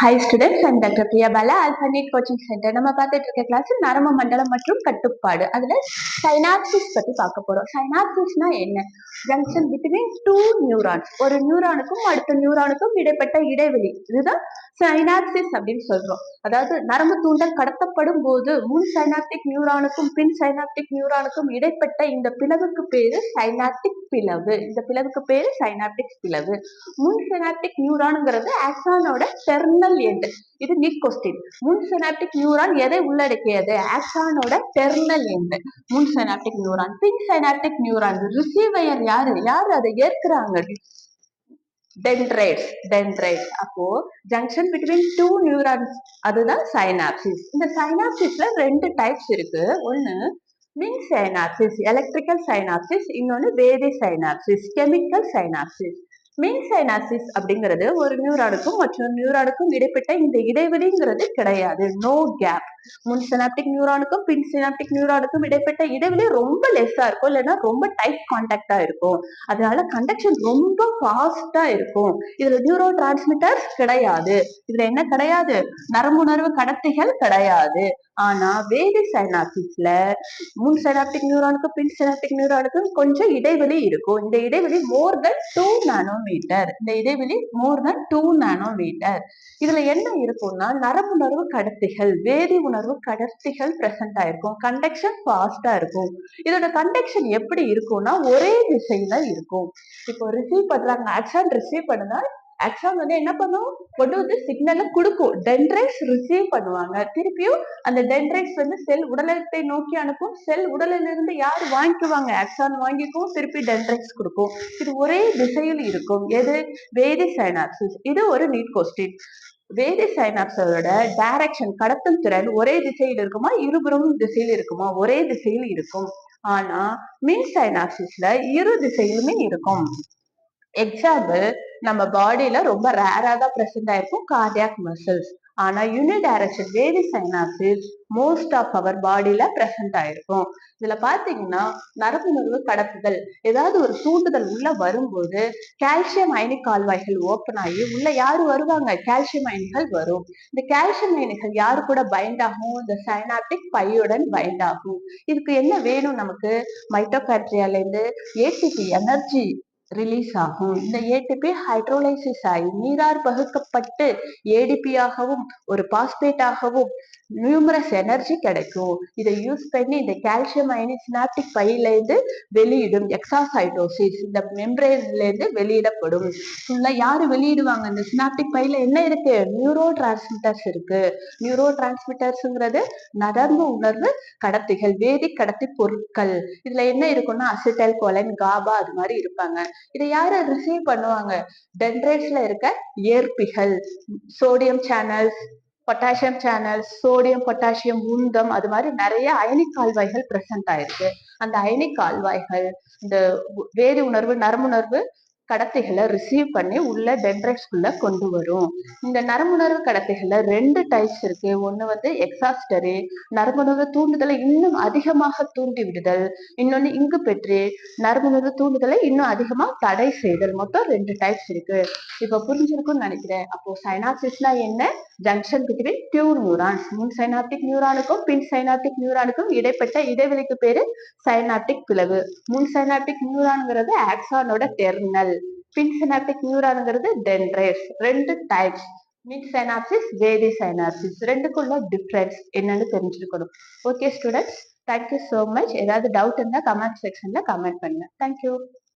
Hi students and doctor Priya Bala coaching centre நம்ம பார்த்துட்டு இருக்க கிளாஸ் நரம்பு மண்டலம் மற்றும் கட்டுப்பாடு. அதுல சைனாப்சிஸ் பத்தி பார்க்க போறோம். சைனாப்சிஸ்னா என்ன? ஜங்ஷன் பிட்வீன் டூ நியூரான்ஸ் ஒரு நியூரானுக்கும் அடுத்த நியூரானுக்கும் இடைப்பட்ட இடைவெளி. இதுதான் சைனாப்சிஸ் அப்படின்னு சொல்றோம். அதாவது நரம்பு தூண்டல் கடத்தப்படும் போது முன் சைனாப்டிக் நியூரானுக்கும் பின் சைனாப்டிக் நியூரானுக்கும் இடைப்பட்ட இந்த பிளவுக்கு பேரு சைனாப்டிக் பிளவு. இந்த பிளவுக்கு பேரு சைனாப்டிக் பிளவு. முன் சைனாப்டிக் நியூரானுங்கிறது ஆக்சானோட டெர்னல் எண்டு இது நீட் கொஸ்டின் முன் செனாப்டிக் நியூரான் எதை உள்ளடக்கியது? ஆக்சானோட டெர்னல் எண்டு முன் சைனாப்டிக் நியூரான் பின் சைனாப்டிக் நியூரான் ரிசீவையர் யாரு? யாரு அதை ஏற்கிறாங்க? டென்ட்ரைட்ஸ் டென்ட்ரைட்ஸ் அப்போ ஜங்ஷன் பிட்வீன் டூ நியூரான்ஸ் அதுதான் சைனாப்சிஸ் இந்த சைனாப்சிஸ்ல ரெண்டு டைப்ஸ் இருக்கு. ஒன்னு மின் சைனாப்சிஸ் எலக்ட்ரிக்கல் சைனாப்சிஸ் இன்னொன்னு வேதி சைனாப்சிஸ் கெமிக்கல் சைனாப்சிஸ் மின் சைனாப்சிஸ் அப்படிங்கிறது ஒரு நியூரானுக்கும் மற்றொரு நியூரானுக்கும் இடைப்பட்ட இந்த இடைவெளிங்கிறது கிடையாது. நோ கேப் முன் சினாப்டிக் நியூரானுக்கும் பின் சினாப்டிக் நியூரானுக்கும் இடைப்பட்ட இடைவெளி ரொம்ப லெஸ்ஸா இருக்கும். இல்லைன்னா ரொம்ப டைட் கான்டாக்டா இருக்கும். அதனால கண்டக்ஷன் ரொம்ப ஃபாஸ்டா இருக்கும். இதுல நியூரோ டிரான்ஸ்மிட்டர்ஸ் கிடையாது. இதுல என்ன கிடையாது? நரம்புணர்வு கடத்திகள் கிடையாது. ஆனா வேதி சைனாப்டிக்ஸ்ல முன் சைனாப்டிக் நியூரானுக்கும் பின் சைனாப்டிக் நியூரானுக்கும் கொஞ்சம் இடைவெளி இருக்கும். இந்த இடைவெளி மோர் தென் டூ நானோமீட்டர் இந்த இடைவெளி மோர் தென் டூ நானோமீட்டர் இதுல என்ன இருக்கும்னா நரம்புணர்வு கடத்திகள் வேதி உணர்வு கடத்திகள் பிரசன்ட் ஆயிருக்கும். கண்டக்ஷன் ஃபாஸ்டா இருக்கும். இதோட கண்டக்ஷன் எப்படி இருக்கும்னா ஒரே திசையில இருக்கும். இப்போ ரிசீவ் பண்றாங்க. ஆக்ஷன் ரிசீவ் பண்ணுனா ஆக்ஷன் வந்து என்ன பண்ணும்? கொண்டு வந்து சிக்னலை கொடுக்கும். டென்ட்ரைஸ் ரிசீவ் பண்ணுவாங்க. திருப்பியும் அந்த டென்ட்ரைஸ் வந்து செல் உடலத்தை நோக்கி அனுப்பும். செல் உடலில் இருந்து யார் வாங்கிக்குவாங்க? ஆக்சான் வாங்கிக்கும். திருப்பி டென்ட்ரைஸ் கொடுக்கும். இது ஒரே திசையில் இருக்கும். எது? வேதி சைனாப்சிஸ் இது ஒரு நீட் கொஸ்டின் வேதி சைனாப்ஸோட டைரக்ஷன் கடத்தும் திறன் ஒரே திசையில் இருக்குமா? இருபுறமும் திசையில் இருக்குமா? ஒரே திசையில் இருக்கும். ஆனா மின் சைனாப்சிஸ்ல இரு திசையிலுமே இருக்கும். எக்ஸாம்பிள் நம்ம பாடியில ரொம்ப ரேரா தான் பிரசன்ட் ஆயிருக்கும் கார்டியாக் மசில்ஸ் ஆனா யூனிடைரக்ஷன் வேதி சைனாசிஸ் மோஸ்ட் ஆஃப் அவர் பாடியில பிரசன்ட் ஆயிருக்கும். இதுல பாத்தீங்கன்னா நரம்பு நுறவு கடத்துதல் ஏதாவது ஒரு தூண்டுதல் உள்ள வரும்போது கால்சியம் அயனிக் கால்வாய்கள் ஓப்பன் ஆகி உள்ள யாரு வருவாங்க? கால்சியம் அயனிகள் வரும். இந்த கால்சியம் அயனிகள் யாரு கூட பைண்ட் ஆகும்? இந்த சைனாட்டிக் பையுடன் பைண்ட் ஆகும். இதுக்கு என்ன வேணும் நமக்கு? மைட்டோகாட்ரியால இருந்து ஏடிபி எனர்ஜி ரிலீஸ் ஆகும். இந்த ஏடிபி ஹைட்ரோலைசிஸ் ஆகி நீரார் பகுக்கப்பட்டு ஏடிபியாகவும் ஒரு பாஸ்பேட்டாகவும் நியூமரஸ் எனர்ஜி கிடைக்கும். இதை யூஸ் பண்ணி இந்த கால்சியம் அயனி சினாப்டிக் பையிலேருந்து வெளியிடும் எக்ஸாசைட்டோசிஸ் இந்த மெம்பரேன்லேருந்து வெளியிடப்படும். ஃபுல்லாக யார் வெளியிடுவாங்க? இந்த சினாப்டிக் பையில் என்ன இருக்கு? நியூரோ டிரான்ஸ்மிட்டர்ஸ் இருக்கு. நியூரோ டிரான்ஸ்மிட்டர்ஸுங்கிறது நரம்பு உணர்வு கடத்திகள் வேதி கடத்தி பொருட்கள். இதில் என்ன இருக்குன்னா அசிட்டல் கொலன் காபா அது மாதிரி இருப்பாங்க. இதை யாரு ரிசீவ் பண்ணுவாங்க? டென்ட்ரேட்ஸ்ல இருக்க ஏற்பிகள் sodium channels potassium channels sodium potassium உந்தம் அது மாதிரி நிறைய அயனிக் கால்வாய்கள் பிரசன்ட் ஆயிருக்கு. அந்த அயனிக் கால்வாய்கள் இந்த வேதி உணர்வு நரம்புணர்வு கடத்திகளை ரிசீவ் பண்ணி உள்ள டென்ட்ரைட்ஸ்குள்ள கொண்டு வரும். இந்த நரம்புணர்வு கடத்திகள்ல ரெண்டு டைப்ஸ் இருக்கு. ஒன்று வந்து எக்ஸாஸ்டரு நரம்புணர்வு தூண்டுதலை இன்னும் அதிகமாக தூண்டி விடுதல். இன்னொன்னு இங்கு பெற்று நரம்புணர்வு தூண்டுதலை இன்னும் அதிகமா தடை செய்தல். மொத்தம் ரெண்டு டைப்ஸ் இருக்கு. இப்ப புரிஞ்சிருக்கும்னு நினைக்கிறேன். அப்போ சைனாசிஸ்னா என்ன? ஜங்ஷன் பிட்வீன் டியூ நியூரான்ஸ் முன் சைனாப்டிக் நியூரானுக்கும் பின் சைனாப்டிக் நியூரானுக்கும் இடைப்பட்ட இடைவெளிக்கு பேரு சைனாப்டிக் பிளவு. முன் சைனாப்டிக் நியூரான்ங்கிறது ஆக்சானோட டெர்னல் பின்சினாப்டிக் நியூரானுங்கிறது டென்ட்ரேட்ஸ் ரெண்டு டைப்ஸ் மிட் சைனாப்சிஸ் வேதி சைனாப்சிஸ் ரெண்டுக்குள்ள டிஃப்ரென்ஸ் என்னன்னு தெரிஞ்சிருக்கணும் okay students thank you so much ஏதாவது டவுட் இருந்தால் கமெண்ட் செக்ஷன்ல கமெண்ட் பண்ணுங்க. Thank you